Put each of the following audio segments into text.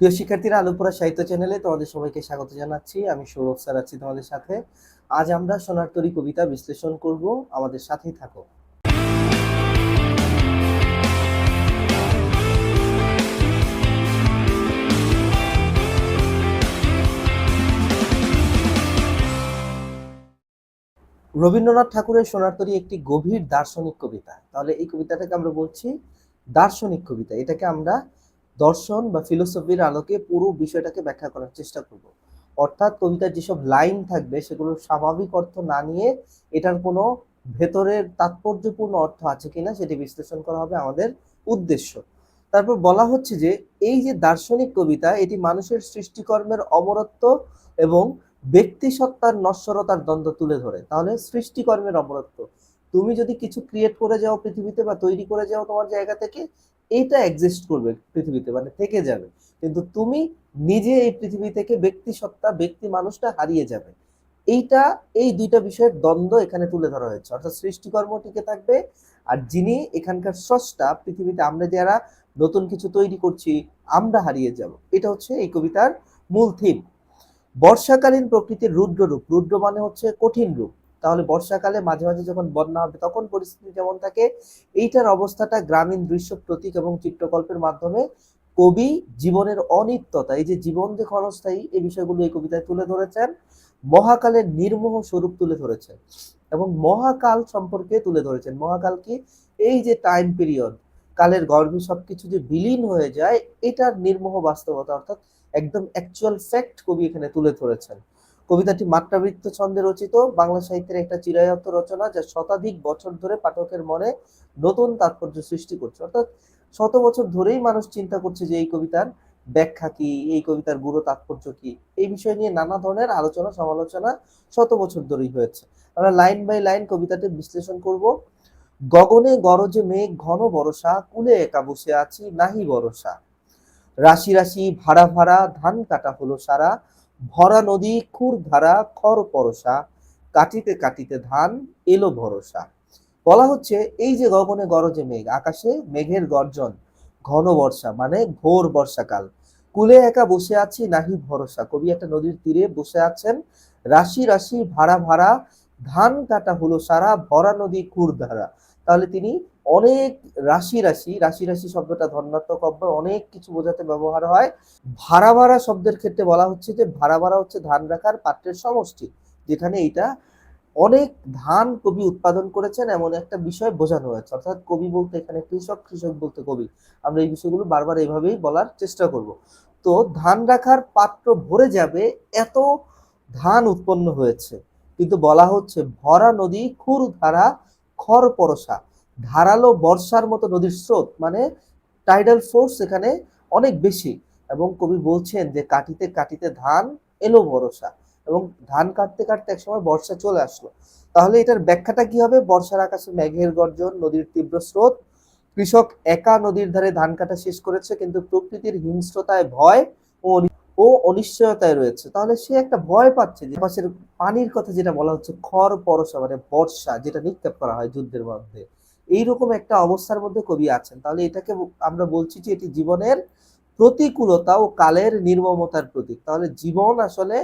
প্রিয় শিক্ষার্থীরা আলুপুরা সাহিত্য চ্যানেলে তোমাদের সবাইকে স্বাগত জানাচ্ছি। আমি সৌরভ স্যার আছি তোমাদের সাথে। আজ আমরা সোনার তরী কবিতা বিশ্লেষণ করব। আমাদের সাথেই থাকো। রবীন্দ্রনাথ ঠাকুরের সোনার তরী একটি গভীর দার্শনিক কবিতা। তাহলে এই কবিতাটাকে আমরা বলছি দার্শনিক কবিতা। এটাকে আমরা দর্শন বা ফিলোসফির আলোকে পুরো বিষয়টাকে ব্যাখ্যা করার চেষ্টা করব। অর্থাৎ কবিতার যেসব লাইন থাকবে, সেগুলোর স্বাভাবিক অর্থ না নিয়ে এটার কোনো ভেতরের তাৎপর্যপূর্ণ অর্থ আছে কিনা সেটি বিশ্লেষণ করা হবে আমাদের উদ্দেশ্য। তারপর বলা হচ্ছে যে, এই যে দার্শনিক কবিতা, এটি মানুষের সৃষ্টিকর্মের অমরত্ব এবং ব্যক্তি সত্তার নশ্বরতার দ্বন্দ্ব তুলে ধরে। তাহলে সৃষ্টিকর্মের অমরত্ব। তুমি যদি কিছু ক্রিয়েট করে যাও পৃথিবীতে বা তৈরি করে যাও তোমার জায়গা থেকে এইটা এক্সিস্ট করবে পৃথিবীতে মানে থেকে যাবে। কিন্তু তুমি নিজে এই পৃথিবী থেকে ব্যক্তি সত্তা, ব্যক্তি মানুষটা হারিয়ে যাবে। এইটা, এই দুইটা বিষয়ের দ্বন্দ্ব এখানে তুলে ধরা হয়েছে। অর্থাৎ সৃষ্টিকর্ম টিকে থাকবে আর যিনি এখানকার স্রষ্টা, পৃথিবীতে আমরা যারা নতুন কিছু তৈরি করছি, আমরা হারিয়ে যাব। এটা হচ্ছে এই কবিতার মূল থিম বর্ষাকালীন প্রকৃতির রুদ্র রূপ রুদ্র মানে হচ্ছে কঠিন রূপ। তাহলে বর্ষাকালে মাঝে মাঝে যখন বন্যা হবে, তখন পরিস্থিতি যেমন থাকে, এইটার অবস্থাটা গ্রামীণ দৃশ্য প্রতীক এবং চিত্রকল্পের মাধ্যমে কবি জীবনের অনিত্যতা, এই যে জীবন যে ক্ষণস্থায়ী, এই বিষয়গুলো এই কবিতায় তুলে ধরেছেন, মহাকালের নির্মোহ স্বরূপ তুলে ধরেছেন এবং মহাকাল সম্পর্কে তুলে ধরেছেন। মহাকাল কি? এই যে টাইম পিরিয়ড কালের গর্ভে সবকিছু যে বিলীন হয়ে যায়, এটার নির্মোহ বাস্তবতা অর্থাৎ একদম অ্যাকচুয়াল ফ্যাক্ট কবি এখানে তুলে ধরেছেন। কবিতাটি মাত্রাবৃত্ত ছন্দে রচিত, বাংলা সাহিত্যের একটা চিরায়ত্ত রচনা যা শতাধিক বছর ধরে পাঠকের মনে নতুন তাৎপর্য সৃষ্টি করছে। অর্থাৎ শত বছর ধরেই মানুষ চিন্তা করছে যে এই কবিতার ব্যাখ্যা কি, এই কবিতার গুরু তাৎপর্য কি? এই বিষয় নিয়ে নানা ধরনের আলোচনা, সমালোচনা শত বছর ধরেই হয়েছে। আমরা লাইন বাই লাইন কবিতাটি বিশ্লেষণ করব। গগনে গরজে মেঘ, ঘন বরসা কুলে একা বসে আছি, নাহি বরসা রাশি রাশি ভাড়া ভাড়া, ধান কাটা হলো সারা ভরা নদী, খুর ধারা, খর পরশা, কাটিতে কাটিতে ধান, এলো ভরসা। বলা হচ্ছে, এই যে গগনে গরজে মেঘ, আকাশে মেঘের গর্জন, ঘন বর্ষা মানে ঘোর বর্ষাকাল। কুলে একা বসে আছি, নাহি ভরসা। কবি একটা নদীর তীরে বসে আছেন, রাশি রাশি ভাড়া ভাড়া, ধান কাটা হলো সারা, ভরা নদী কুর ধারা। তাহলে তিনি অনেক রাশি রাশি রাশি রাশি শব্দটা ধর্মাত্মক অব্যয় অনেক কিছু বোঝাতে ব্যবহার হয়। ভাড়া ভাড়া শব্দের ক্ষেত্রে বলা হচ্ছে যে, ভাড়া ভাড়া হচ্ছে ধান রাখার পাত্রের সমষ্টি, যেখানে এটা অনেক ধান কবি উৎপাদন করেছেন, এমন একটা বিষয় বোঝানো হয়েছে। অর্থাৎ কবি বলতে, এখানে কৃষক কৃষক বলতে কবি। আমরা এই বিষয়গুলো বারবার এইভাবেই বলার চেষ্টা করব। তো ধান রাখার পাত্র ভরে যাবে, এত ধান উৎপন্ন হয়েছে। কিন্তু বলা হচ্ছে, ভরা নদী খুর ধারা খর পরশা ধারালো বর্ষার মতো নদীর স্রোত মানে টাইডাল ফোর্স এখানে অনেক বেশি। এবং কবি বলছেন যে কাটিতে কাটিতে ধান এলো বর্ষা এবং ধান কাটতে কাটতে একসময় বর্ষা চলে আসলো। তাহলে এটার ব্যাখ্যাটা কি হবে? বর্ষার আকাশে মেঘের গর্জন, নদীর তীব্র স্রোত। কৃষক একা নদীর ধারে ধান কাটা শেষ করেছে, কিন্তু প্রকৃতির হিংস্রতায় ভয় ও ও অনিশ্চয়তায় রয়েছে। তাহলে সে একটা ভয় পাচ্ছে যে পাশের পানির কথা যেটা বলা হচ্ছে খর পরশা মানে বর্ষা, যেটা নিক্ষেপ করা হয় যুদ্ধের মধ্যে। এইরকম একটা অবস্থার মধ্যে কবি আছেন। তাহলে এটাকে আমরা বলছি যে এটি জীবনের প্রতিকূলতা ও কালের নির্মমতার প্রতীক। তাহলে জীবন আসলে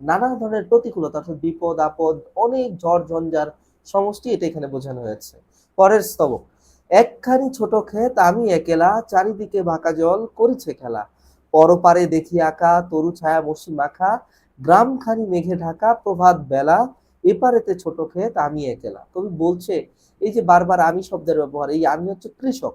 নানা ধরনের প্রতিকূলতা অর্থাৎ বিপদ, আপদ, অনেক ঝড়, ঝঞ্ঝার সমষ্টি এটা এখানে বোঝানো হয়েছে। পরের স্তবক, একখানি ছোট ক্ষেত আমি একেলা, চারিদিকে বাঁকা জল, করিছে খেলা। পরপারে দেখি আঁকা, তরু ছায়া মসি মাখা, গ্রামখানি মেঘে ঢাকা, প্রভাত বেলা, এপারেতে ছোট ক্ষেত আমি একেলা। কবি বলছে এই যে বারবার আমি শব্দের ব্যবহার, এই আমি হচ্ছে কৃষক,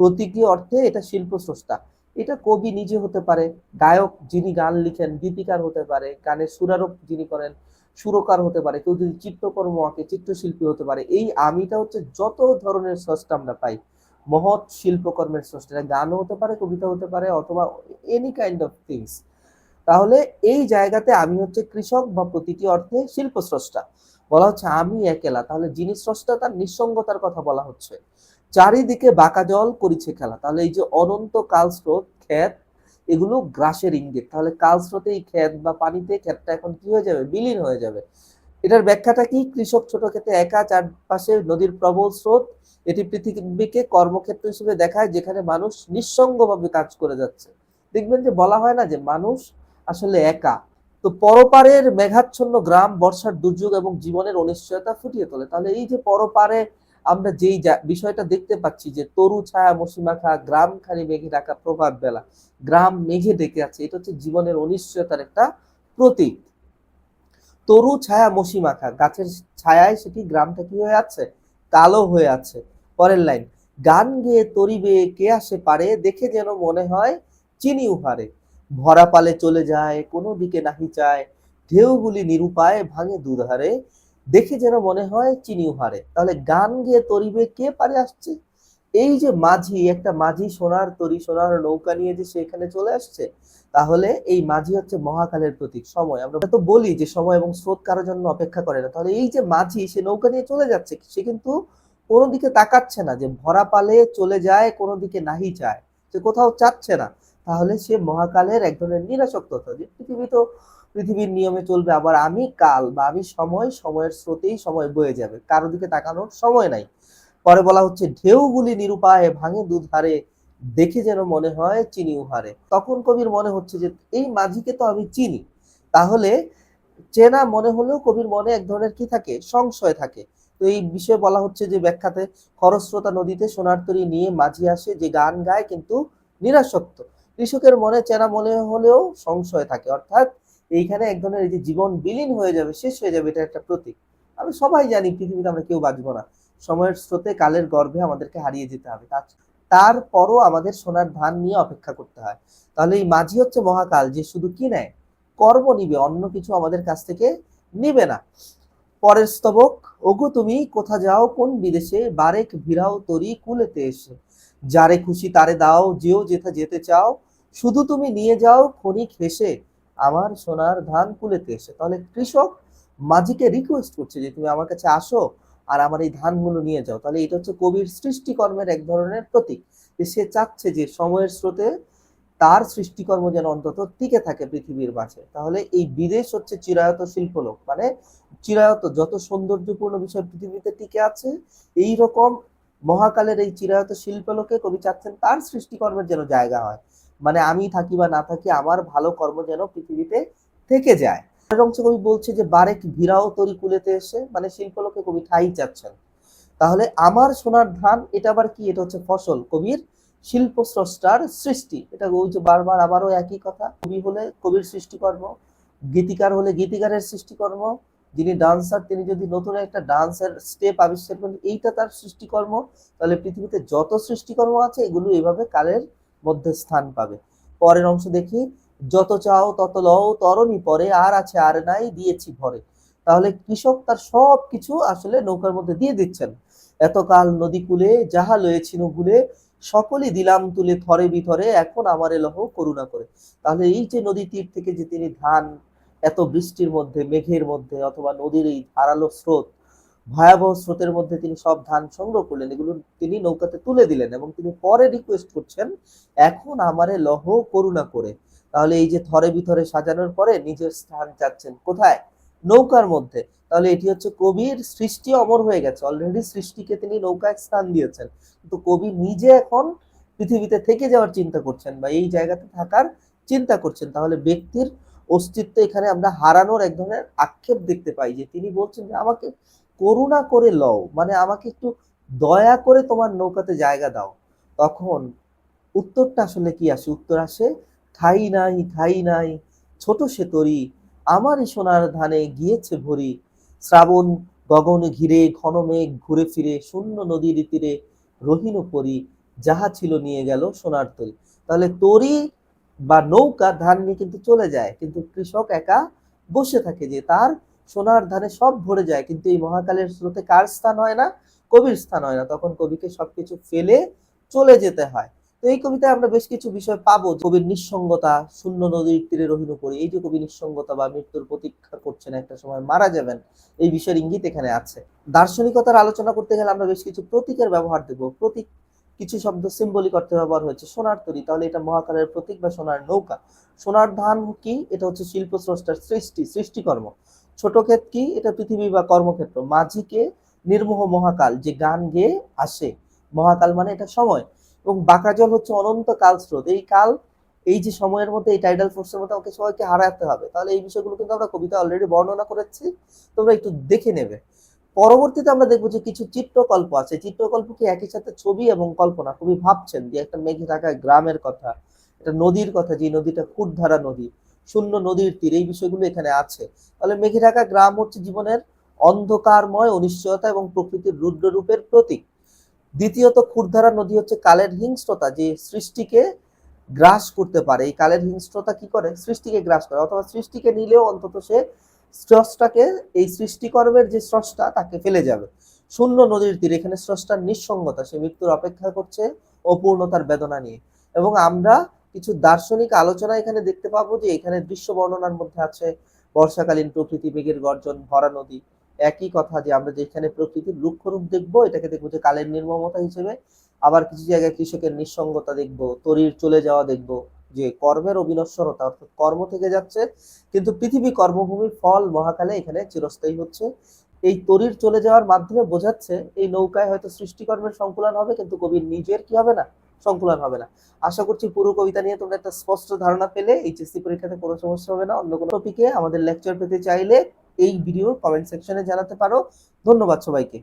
প্রতীকী অর্থে এটা শিল্প স্রষ্টা। এটা কবি নিজে হতে পারে, গায়ক যিনি গান লিখেন, গীতিকার হতে পারে, গানের সুরারোপ যিনি করেন, সুরকার হতে পারে, কেউ যদি চিত্রকর্ম আঁকে, চিত্রশিল্পী হতে পারে, এই আমিটা হচ্ছে যত ধরনের স্রষ্টা আমরা পাই, মহৎ শিল্পকর্মের স্রষ্টা গানও হতে পারে, কবিতা হতে পারে, অথবা এনি কাইন্ড অফ থিংস তাহলে এই জায়গাতে আমি হচ্ছে কৃষক বা প্রতীকী অর্থে শিল্প স্রষ্টা। বলা হচ্ছে, আমি একেলা। তাহলে যিনি স্রষ্টা, তার নিঃসঙ্গতার কথা বলা হচ্ছে। চারিদিকে বাঁকা জল করিছে খেলা। তাহলে এই যে অনন্ত কাল স্রোত, ক্ষেত, এগুলো গ্রাসের ইঙ্গিত। তাহলে কাল স্রোতে এই ক্ষেত বা পানিতে ক্ষেতটা এখন কি হয়ে যাবে? বিলীন হয়ে যাবে। এটার ব্যাখ্যাটা কি? কৃষক ছোট ক্ষেতে একা, চারপাশে নদীর প্রবল স্রোত, এটি পৃথিবীকে কর্মক্ষেত্র হিসেবে দেখায়, যেখানে মানুষ নিঃসঙ্গভাবে কাজ করে যাচ্ছে। দেখবেন যে বলা হয় না যে মানুষ আসলে একা। তো পরপারের মেঘাচ্ছন্ন গ্রাম বর্ষার দুর্যোগ এবং জীবনের অনিশ্চয়তা ফুটিয়ে তোলে। তাহলে এই যে পরপারে আমরা যেই বিষয়টা দেখতে পাচ্ছি যে তরু ছায়া, মসিমাখা, গ্রাম খালি মেঘে ঢাকা প্রভাত বেলা, গ্রাম মেঘে ডেকে আছে, এটা হচ্ছে জীবনের অনিশ্চয়তার একটা প্রতীক। তরু ছায়া, মসিমাখা, গাছের ছায়ায় সেটি গ্রামটা কি হয়ে আছে? কালো হয়ে আছে। পরের লাইন, গান গেয়ে তরিবে কে আসে পারে, দেখে যেন মনে হয় চিনি উহারে। ভরা পালে চলে যায়, কোনো দিকে নাহি চায়, ঢেউগুলি নিরুপায় ভাঙে দুধারে। দেখে যেন মনে হয় চিনি উহারে তাহলে গান গেয়ে তরিবে কে পারে আসছে? এই যে মাঝি, একটা মাঝি সোনার তরি, সোনার নৌকা নিয়ে যে সেখানে চলে আসছে, তাহলে এই মাঝি হচ্ছে মহাকালের প্রতীক, সময়। আমরা তো বলি যে সময় এবং স্রোত কারোর জন্য অপেক্ষা করে না। তাহলে এই যে মাঝি, সে নৌকা নিয়ে চলে যাচ্ছে, সে কিন্তু কোনো দিকে তাকাচ্ছে না যে ভরা পালে চলে যায়, কোনো দিকে নাহি চায় সে কোথাও চাচ্ছে না। তাহলে সে মহাকালের এক ধরনের নিরাসক্ততা যে পৃথিবী তো পৃথিবীর নিয়মে চলবে, আবার আমি কাল বা আমি সময়, সময়ের স্রোতেই সময় বয়ে যাবে, কারও দিকে তাকানোর সময় নাই। পরে বলা হচ্ছে, ঢেউগুলি নিরুপায় ভাঙে দুধারে, দেখে যেন মনে হয় চিনি উহারে তখন কবির মনে হচ্ছে যে, এই মাঝিকে তো আমি চিনি। তাহলে চেনা মনে হলেও কবির মনে এক ধরনের কি থাকে? সংশয় থাকে। তো এই বিষয়ে বলা হচ্ছে যে ব্যাখ্যাতে, খরস্রোতা নদীতে সোনার তরী নিয়ে মাঝি আসে যে গান গায়, কিন্তু নিরাসক্ত। কৃষকের মনে চেনা মনে হলেও সংশয় থাকে। অর্থাৎ এইখানে এক ধরনের এই যে জীবন বিলীন হয়ে যাবে, শেষ হয়ে যাবে, এটা একটা প্রতীক। আমি সবাই জানি পৃথিবীতে আমরা কেউ বাঁচবো না। সময়ের স্রোতে কালের গর্ভে আমাদেরকে হারিয়ে যেতে হবে। তারপরও আমাদের সোনার ধান নিয়ে অপেক্ষা করতে হয়। তাহলে এই মাঝি হচ্ছে মহাকাল, যে শুধু কি নেয়? কর্ম নিবে, অন্য কিছু আমাদের কাছ থেকে নিবে না। পরের স্তবক, ওগো তুমি, কোথা যাও, কোন বিদেশে? বারেক ভিড়াও তরি কুলেতে এসে। যারে খুশি তারে দাও, যেও যেথা যেতে চাও শুধু তুমি নিয়ে যাও ক্ষণিক হেসে আমার সোনার ধান কুলেতে এসে। তাহলে কৃষক মাঝিকে রিকোয়েস্ট করছে যে, তুমি আমার কাছে আসো আর আমার এই ধানগুলো নিয়ে যাও। তাহলে এটা হচ্ছে কবির সৃষ্টিকর্মের এক ধরনের প্রতীক। যে সে চাচ্ছে যে সময়ের স্রোতে তার সৃষ্টিকর্ম যেন অন্তত টিকে থাকে পৃথিবীর মাঝে। তাহলে এই বিদেশ হচ্ছে চিরায়ত শিল্পলোক। মানে চিরায়ত যত সৌন্দর্যপূর্ণ বিষয় পৃথিবীতে টিকে আছে এই রকম মহাকালের এই চিরায়ত শিল্পলোকে কবি চাচ্ছেন তার সৃষ্টিকর্মের যেন জায়গা হয়। মানে আমি থাকি বা না থাকি, আমার ভালো কর্ম যেন পৃথিবীতে থেকে যায়। পরের কবি বলছে যে বারেক ভিড়াও তরি কুলেতে এসে? মানে শিল্পলোকে কবি ঠাই চাচ্ছেন। তাহলে আমার সোনার ধান, এটা আবার কি? এটা হচ্ছে ফসল। কবির শিল্প স্রষ্টার সৃষ্টি। এটা যে বারবার আবারও একই কথা। কবি হলে কবির সৃষ্টিকর্ম, গীতিকার হলে গীতিকারের সৃষ্টিকর্ম, যিনি ডান্সার, তিনি যদি নতুন একটা ডান্সের স্টেপ আবিষ্কার করেন, এইটা তার সৃষ্টিকর্ম। তাহলে পৃথিবীতে যত সৃষ্টিকর্ম আছে, এগুলো এভাবে কালের মধ্যে স্থান পাবে। পরের অংশ দেখি, যত চাও তত লও, তরণী পরে, আর আছে আর নাই, দিয়েছি ভরে। তাহলে কৃষক তার সব কিছু আসলে নৌকার মধ্যে দিয়ে দিচ্ছেন। এতকাল নদী কূলে, যাহা লয়েছিল ভুলে সকলই দিলাম তুলে থরে বিথরে, এখন আমারে লহ করুণা করে। তাহলে এই যে নদী তীর থেকে যে তিনি ধান, এত বৃষ্টির মধ্যে, মেঘের মধ্যে, অথবা নদীর এই ধারালো স্রোত ভয়াবহ স্রোতের মধ্যে তিনি সব ধান সংগ্রহ করলেন, এগুলো তিনি নৌকাতে তুলে দিলেন এবং তিনি পরে রিকোয়েস্ট করছেন, এখন আমারে লহ করুণা করে। তাহলে এই যে থরে বিথরে সাজানোর পরে নিজের স্থান চাচ্ছেন কোথায়? নৌকার মধ্যে। তাহলে এটি হচ্ছে কবির সৃষ্টি অমর হয়ে গেছে। অলরেডি সৃষ্টিকে তিনি নৌকায় স্থান দিয়েছেন। কিন্তু কবি নিজে এখন পৃথিবীতে থেকে যাওয়ার চিন্তা করছেন বা এই জায়গাতে থাকার চিন্তা করছেন। তাহলে ব্যক্তির অস্তিত্ব এখানে আমরা হারানোর এক ধরনের আক্ষেপ দেখতে পাই যে তিনি বলছেন যে আমাকে করুণা করে লও মানে আমাকে একটু দয়া করে তোমার নৌকাতে জায়গা দাও। তখন উত্তরটা আসলে কি আসে? উত্তর আসে, ঠাই নাই ঠাই নাই, ছোট সে তরি, আমারই সোনার ধানে গিয়েছে ভরি। শ্রাবণ গগন ঘিরে, ঘন মেঘ ঘুরে ফিরে, শূন্য নদীর তীরে রহিন পরি, যাহা ছিল নিয়ে গেল সোনার তরি। তাহলে তরি বা নৌকা ধান নিয়ে কিন্তু চলে যায়, কিন্তু কৃষক একা বসে থাকে যে তার সোনার ধানে সব ভরে যায়, কিন্তু এই মহাকালের স্রোতে কার স্থান হয় না? কবির স্থান হয় না। তখন কবিকে সবকিছু ফেলে চলে যেতে হয়। তো এই কবিতায় আমরা বেশ কিছু বিষয় পাবো। কবির নিঃসঙ্গতা, শূন্য নদীর তীরে রহিন করি এই যে কবি নিঃসঙ্গতা বা মৃত্যুর প্রতীক্ষা করছেন, একটা সময় মারা যাবেন, এই বিষয়ের ইঙ্গিত এখানে আছে। দার্শনিকতার আলোচনা করতে গেলে আমরা বেশ কিছু প্রতীকের ব্যবহার দেবো। প্রতীক, কিছু শব্দ সিম্বলিক অর্থে ব্যবহার হয়েছে, সোনার তরী, তাহলে এটা মহাকালের প্রতীক বা সোনার নৌকা। সোনার ধান কি? এটা হচ্ছে শিল্প স্রষ্টার সৃষ্টি, সৃষ্টিকর্ম। ছোট ক্ষেত কি? এটা পৃথিবী বা কর্মক্ষেত্র। মাঝিকে নির্মোহ মহাকাল, যে গান গেয়ে আসে। মহাকাল মানে এটা সময়। এবং বাঁকা জল হচ্ছে অনন্ত কাল স্রোত। এই কাল, এই যে সময়ের মধ্যে এই টাইডাল ফোর্সের মধ্যে আমাকে সবাইকে হারাতে হবে। তাহলে এই বিষয়গুলো কিন্তু আমরা কবিতা অলরেডি বর্ণনা করেছি। তোমরা একটু দেখে নেবে। পরবর্তীতে আমরা দেখব যে কিছু চিত্রকল্প আছে। চিত্রকল্প কি একই সাথে ছবি এবং কল্পনা। খুবই ভাবছেন। যে একটা মেঘে ঢাকা গ্রামের কথা। একটা নদীর কথা। যে নদীটা খুরধারা নদী। শূন্য নদীর তীর, এই বিষয়গুলো এখানে আছে। তাহলে মেঘে ঢাকা গ্রাম হচ্ছে জীবনের অন্ধকারময় অনিশ্চয়তা এবং প্রকৃতির রুদ্ররূপের প্রতীক। দ্বিতীয়ত খুরধারা নদী হচ্ছে কালের হিংস্রতা, যে সৃষ্টিকে গ্রাস করতে পারে। এই কালের হিংস্রতা কি করে? সৃষ্টিকে গ্রাস করে, অথবা সৃষ্টিকে নিলেও অন্তত সে স্রষ্টাকে, এই সৃষ্টিকর্মের যে স্রষ্টা, তাকে ফেলে যাবে। শূন্য নদীর তীর, এখানে স্রষ্টার নিঃসঙ্গতা, সে মৃত্যুর অপেক্ষা করছে অপূর্ণতার বেদনা নিয়ে। এবং আমরা কিছু দার্শনিক আলোচনা এখানে দেখতে পাবো যে এখানে দৃশ্য বর্ণনার মধ্যে আছে বর্ষাকালীন প্রকৃতি, মেঘের গর্জন, ভরা নদী। একই কথা যে আমরা যেখানে প্রকৃতির রূপরূপ দেখব, এটাকে দেখব যে কালের নির্মমতা হিসেবে। আবার কিছু জায়গায় কৃষকের নিঃসঙ্গতা দেখব, তরির চলে যাওয়া দেখব, যে কর্মের অবিনশ্বরতা, অর্থাৎ কর্ম থেকে যাচ্ছে। কিন্তু পৃথিবী কর্মভূমির ফল মহাকালে এখানে চিরস্থায়ী হচ্ছে। এই তরির চলে যাওয়ার মাধ্যমে বোঝাচ্ছে, এই নৌকায় হয়তো সৃষ্টিকর্মের সংকুলন হবে, কিন্তু কবির নিজের কি হবে না? সংকুলন হবে না। আশা করছি পুরো কবিতা নিয়ে তোমরা একটা স্পষ্ট ধারণা পেলে, এইচএসসি পরীক্ষাতে কোনো সমস্যা হবে না। অন্য কোনো টপিকে আমাদের লেকচার পেতে চাইলে এই ভিডিওর কমেন্ট সেকশনে জানাতে পারো। ধন্যবাদ সবাইকে।